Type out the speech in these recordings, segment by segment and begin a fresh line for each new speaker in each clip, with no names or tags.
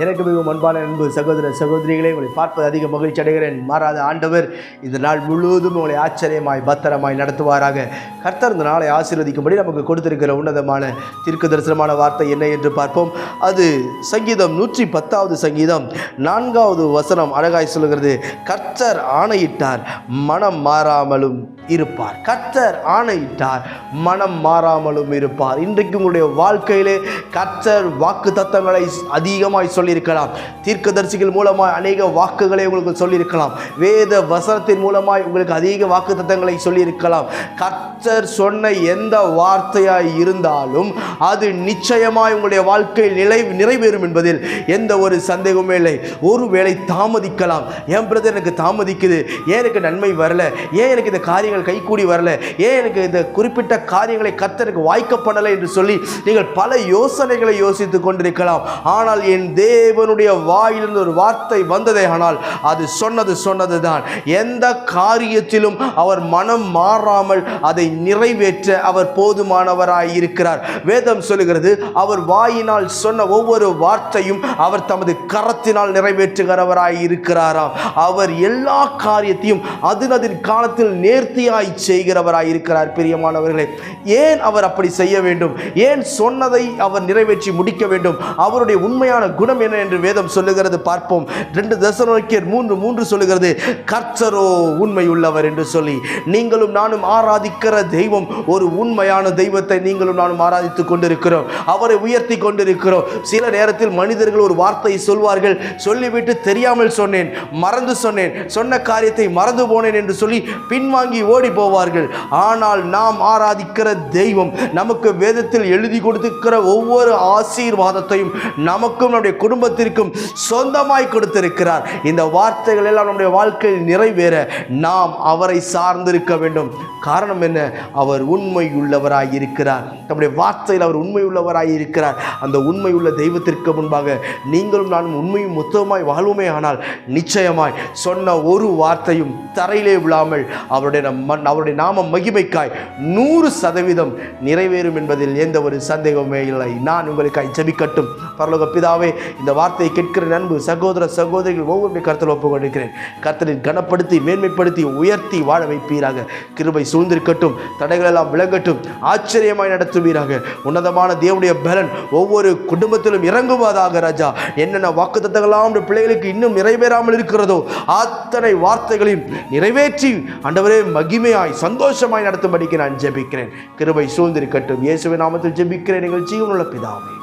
எனக்கு மிகவும் அன்பான அன்பு சகோதர சகோதரிகளை உங்களை பார்ப்பது அதிக மகிழ்ச்சி அடைகிறேன். மாறாத ஆண்டவர் இந்த நாள் முழுவதும் உங்களை ஆச்சரியமாய் பத்திரமாய் நடத்துவாராக. கர்த்தர் இந்த நாளை ஆசீர்வதிக்கும்படி நமக்கு கொடுத்திருக்கிற உன்னதமான தீர்க்க தரிசனமான வார்த்தை என்ன என்று பார்ப்போம். அது சங்கீதம் நூற்றி பத்தாவது சங்கீதம். நான்காவது வசனம் அழகாய் சொல்லுகிறது. கர்த்தர் ஆணையிட்டார் மனம் மாறாமலும் இருப்பார். கர்த்தர் ஆணையிட்டார் மனம் மாறாமலும் இருப்பார். இன்றைக்கு உங்களுடைய வாழ்க்கையிலே கர்த்தர் வாக்கு தத்தங்களை அதிகமாய் சொல்லியிருக்கலாம். தீர்க்கதரிசிகள் மூலமாய் அநேக வாக்குகளை உங்களுக்கு சொல்லியிருக்கலாம். வேத வசனத்தின் மூலமாய் உங்களுக்கு அதிக வாக்கு தத்தங்களை சொல்லியிருக்கலாம். கர்த்தர் சொன்ன எந்த வார்த்தையாய் இருந்தாலும் அது நிச்சயமாய் உங்களுடைய வாழ்க்கையில் நிலை நிறைவேறும் என்பதில் எந்த ஒரு சந்தேகமே இல்லை. ஒருவேளை தாமதிக்கலாம். என் பிரதர் எனக்கு தாமதிக்குது. ஏன் எனக்கு நன்மை வரல? ஏன் எனக்கு இந்த காரியங்கள் கைகூடி வரல? ஏன் எனக்கு இந்த குறிப்பிட்ட காரியங்களை கர்த்தருக்கு வாய்க்கப்படலை என்று சொல்லி நீங்கள் பல யோசனைகளை யோசித்து கொண்டிருக்கலாம். ஆனால் என் தேவனுடைய வாயிலிருந்து ஒரு வார்த்தை வந்ததே ஆனால் அது சொன்னது சொன்னது தான் எந்த காரியத்திலும் அவர் மனம் மாறாமல் அதை நிறைவேற்ற அவர் போதுமானவராய் இருக்கிறார் வேதம் சொல்லுகிறது அவர் வாயினால் சொன்ன ஒவ்வொரு வார்த்தையும் அவர் தமது கரத்தினால் நிறைவேற்றுகிறவராய் இருக்கிறாராம் அவர் எல்லா காரியத்தையும் அதன் அதன் காலத்தில் நேர்த்தியாய் செய்கிறவராய் இருக்கிறார் பிரியமானவர்களே. ஏன் அவர் அப்படி செய்ய வேண்டும்? ஏன் சொன்னதை அவர் நிறைவேற்றி முடிக்க வேண்டும்? அவருடைய உண்மையான குணம் என்ன என்று வேதம் சொல்லுகிறது பார்ப்போம். ரெண்டு தசனோக்கியர் மூன்று மூன்று சொல்லுகிறது கர்த்தரோ உண்மை உள்ளவர் என்று சொல்லி. நீங்களும் நானும் ஆராதிக்கிற தெய்வம் ஒரு உண்மையான தெய்வத்தை நீங்களும் நானும் ஆராதித்துக் கொண்டிருக்கிறோம். அவரை உயர்த்தி கொண்டிருக்கிறோம். சில நேரத்தில் மனிதர்கள் ஒரு வார்த்தை சொல்வார்கள். சொல்லிவிட்டு தெரியாமல் சொன்னேன் மறந்து சொன்னேன் சொன்ன காரியத்தை மறந்து போனேன் என்று சொல்லி பின்வாங்கி ஓடி போவார்கள். ஆனால் நாம் ஆராதிக்கிற தெய்வம் நமக்கு வேதத்தில் எழுதி கொடுத்திருக்கிற ஒவ்வொரு ஆசீர்வாதத்தையும் நமக்கும் நம்முடைய குடும்பத்திற்கும் சொந்தமாய் கொடுத்திருக்கிறார். இந்த வார்த்தைகள் எல்லாம் நம்முடைய வாழ்க்கையில் நிறைவேற நாம் அவரை சார்ந்திருக்க வேண்டும். காரணம் என்ன? அவர் உண்மை உள்ளவராய் இருக்கிறார். நம்முடைய வார்த்தையில் அவர் உண்மை உள்ளவராய் இருக்கிறார். அந்த உண்மை உள்ள தெய்வத்திற்கு முன்பாக நீங்களும் நானும் உண்மையும் மொத்தமாய் வாழ்வுமே ஆனால் நிச்சயமாய் சொன்ன ஒரு வார்த்தையும் தரையிலே விழாமல் அவருடைய மண் அவருடைய நாம மகிமைக்காய் நூறு சதவீதம் நிறைவேறும் என்பதில் எந்த ஒரு சந்தேகமே இல்லை. நான் உங்களுக்காய் ஜபிக்கட்டும். பரலோக பிதாவே இந்த வார்த்தையை கேட்கிற நண்பு சகோதர சகோதரிகள் ஒவ்வொரு கருத்தில் ஒப்புக் கொண்டிருக்கிறேன் கர்த்தரின் கனப்படுத்தி மேன்மைப்படுத்தி உயர்த்தி வாழ வைப்பீராக. கிருபை சூழ்ந்திருக்கட்டும் தடைகள் எல்லாம் விளங்கட்டும் ஆச்சரியமாய் நடத்துவீராக. உன்னதமான தேவனுடைய பலன் ஒவ்வொரு குடும்பத்திலும் இறங்குவதாக ராஜா. என்னென்ன வாக்கு தத்தங்களாம் பிள்ளைகளுக்கு இன்னும் நிறைவேறாமல் இருக்கிறதோ அத்தனை வார்த்தைகளையும் நிறைவேற்றி அண்டவரே மகிமையாய் சந்தோஷமாய் நடத்தும்படிக்கு நான் ஜெபிக்கிறேன். கிருபை சூழ்ந்திருக்கட்டும். இயேசுவை நாமத்தில் ஜெபிக்கிறேன். எங்கள் ஜீவனுள்ள பிதாவே.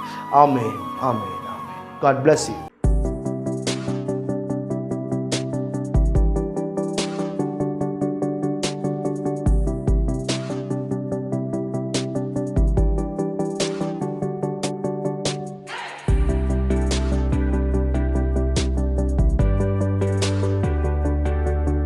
ஆமே ஆமே God bless you.